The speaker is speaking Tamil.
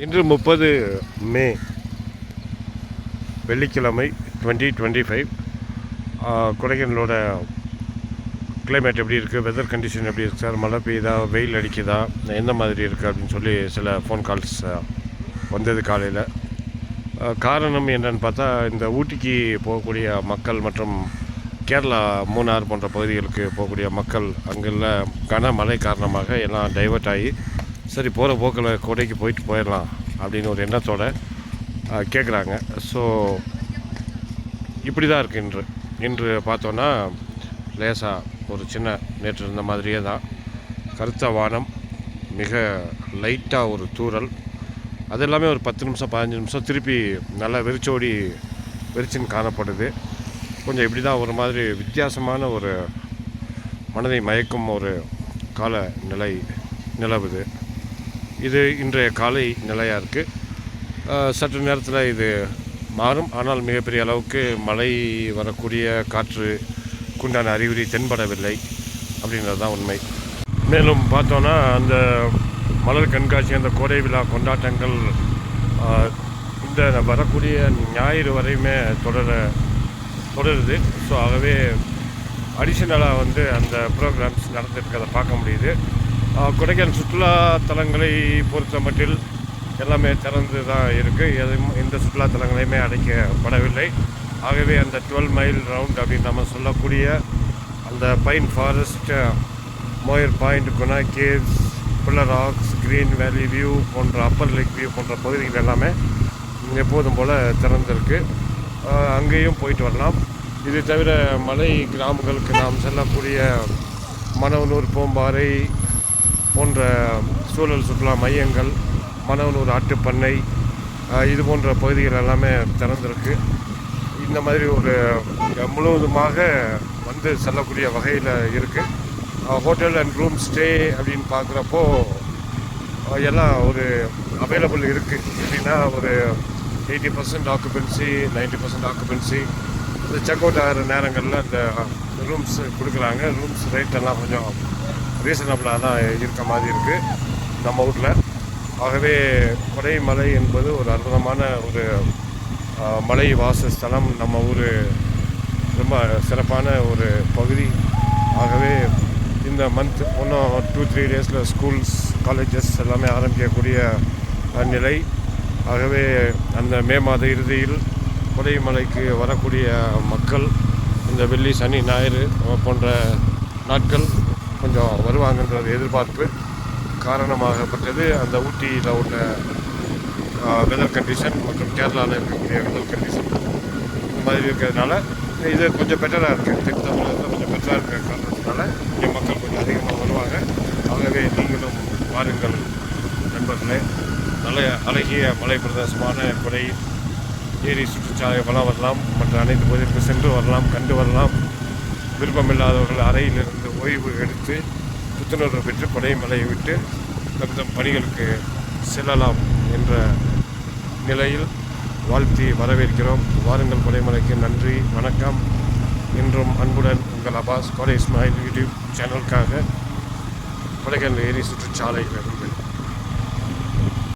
இன்று முப்பது மே வெள்ளிக்கிழமை டுவெண்ட்டி டுவெண்ட்டி ஃபைவ். கொடைக்கானலோட கிளைமேட் எப்படி இருக்குது வெதர் கண்டிஷன் எப்படி இருக்குது சார் மழை பெய்யுதா? வெயில் அடிக்குதா? எந்த மாதிரி இருக்குது அப்படின்னு சொல்லி சில ஃபோன் கால்ஸ் வந்தது காலையில். காரணம் என்னென்னு பார்த்தா இந்த ஊட்டிக்கு போகக்கூடிய மக்கள் மற்றும் கேரளா மூணார் போன்ற பகுதிகளுக்கு போகக்கூடிய மக்கள் அங்குள்ள கனமழை காரணமாக எல்லாம் டைவர்ட் ஆகி சரி போகிற போக்கில் கோடைக்கு போயிட்டு போயிடலாம் அப்படின்னு ஒரு எண்ணத்தோடு கேட்குறாங்க ஸோ இப்படி தான் இருக்குது இன்று. இன்று பார்த்தோன்னா லேசாக ஒரு சின்ன நேற்று இருந்த மாதிரியே தான். கருத்த வானம் மிக லைட்டாக ஒரு தூறல். அது எல்லாமே ஒரு பத்து நிமிஷம் பதினஞ்சு நிமிஷம் திருப்பி நல்லா வெறிச்சோடி வெறிச்சின்னு காணப்படுது. கொஞ்சம் இப்படி தான் ஒரு மாதிரி வித்தியாசமான ஒரு மனதை மயக்கும் ஒரு கால நிலை நிலவுது. இது இன்றைய காலை நிலையாக இருக்குது சற்று நேரத்தில் இது மாறும். ஆனால் மிகப்பெரிய அளவுக்கு மழை வரக்கூடிய காற்று குண்டான அறிகுறி தென்படவில்லை அப்படின்றது தான் உண்மை. மேலும் பார்த்தோன்னா அந்த மலர் கண்காட்சி அந்த கோடை விழா கொண்டாட்டங்கள் இந்த வரக்கூடிய ஞாயிறு வரையுமே தொடர தொடருது. ஸோ ஆகவே அடிஷ்னலாக வந்து அந்த ப்ரோக்ராம்ஸ் நடந்துருக்கிறத பார்க்க முடியுது. கொடைக்கானல் சுற்றுலா தலங்களை பொறுத்த மட்டில் எல்லாமே திறந்து தான் இருக்குது எதுவும் எந்த சுற்றுலா தலங்களையுமே அடைக்கப்படவில்லை. ஆகவே அந்த டுவெல் மைல் ரவுண்ட் அப்படின்னு நம்ம சொல்லக்கூடிய அந்த pine forest Moir point Guna caves pillar rocks green valley view போன்ற அப்பர் லேக் வியூ போன்ற பகுதிகள் எல்லாமே எப்போதும் போல் திறந்திருக்கு. அங்கேயும் போயிட்டு வரலாம். இது தவிர மலை கிராமங்களுக்கு நாம் செல்லக்கூடிய மணவனூர் பூம்பாறை போன்ற சூழல் சுற்றுலா மையங்கள் மணவனூர் ஆட்டுப்பண்ணை இது போன்ற பகுதிகள் எல்லாமே திறந்திருக்கு. இந்த மாதிரி ஒரு முழுவதுமாக வந்து செல்லக்கூடிய வகையில் இருக்குது ஹோட்டல் அண்ட் ரூம் ஸ்டே அப்படின்னு பார்க்குறப்போ எல்லாம் ஒரு அவைலபிள் இருக்குது எப்படின்னா ஒரு eighty percent occupancy ninety percent occupancy. இந்த செக் அவுட் ஆகிற நேரங்களில் அந்த ரூம்ஸ் கொடுக்குறாங்க. ரூம்ஸ் ரேட் எல்லாம் கொஞ்சம் ரீசனபிளாக தான் இருக்க மாதிரி இருக்குது நம்ம ஊரில். ஆகவே கொடைமலை என்பது ஒரு அற்புதமான ஒரு மலை வாசஸ்தலம் நம்ம ஊர். ரொம்ப சிறப்பான ஒரு பகுதி. ஆகவே இந்த மந்த் இன்னும் டூ த்ரீ டேஸில் ஸ்கூல்ஸ் காலேஜஸ் எல்லாமே ஆரம்பிக்கக்கூடிய நிலை. ஆகவே அந்த மே மாத இறுதியில் கொடைமலைக்கு வரக்கூடிய மக்கள் இந்த வெள்ளி சனி ஞாயிறு போன்ற நாட்கள் கொஞ்சம் வருவாங்கன்றது எதிர்பார்ப்பு காரணமாகப்பட்டது. அந்த ஊட்டியில் உள்ள வெதர் கண்டிஷன் மற்றும் கேரளாவில் இருக்கக்கூடிய வெதர் கண்டிஷன் இந்த மாதிரி இருக்கிறதுனால இது கொஞ்சம் பெட்டராக இருக்குது தென் தமிழகத்தில் கொஞ்சம் பெட்டராக இருக்கிற காரணத்தினால இங்கே மக்கள் கொஞ்சம் அதிகமாக வருவாங்க. ஆகவே நீங்களும் வாருங்கள் நண்பர்களே. நல்ல அழகிய மலை பிரதேசமான குறை ஏரி சுற்றுச்சாலை வளம் வரலாம். மற்ற அனைத்து பகுதிகளுக்கு சென்று வரலாம் கண்டு வரலாம். விருப்பமில்லாதவர்கள் அறையிலிருந்து ஓய்வு எடுத்து புத்துணர்வு பெற்று கொடைமலையை விட்டு தத்தம் பணிகளுக்கு செல்லலாம் என்ற நிலையில் வாழ்த்தி வரவேற்கிறோம். வாருங்கள் கொடைமலைக்கு நன்றி வணக்கம். இன்றும் அன்புடன் உங்கள் அபாஸ் கோடை இஸ்மாயில் யூடியூப் சேனலுக்காக கொடைக்கானல் ஏரி சுற்றுச்சாலையிலிருந்து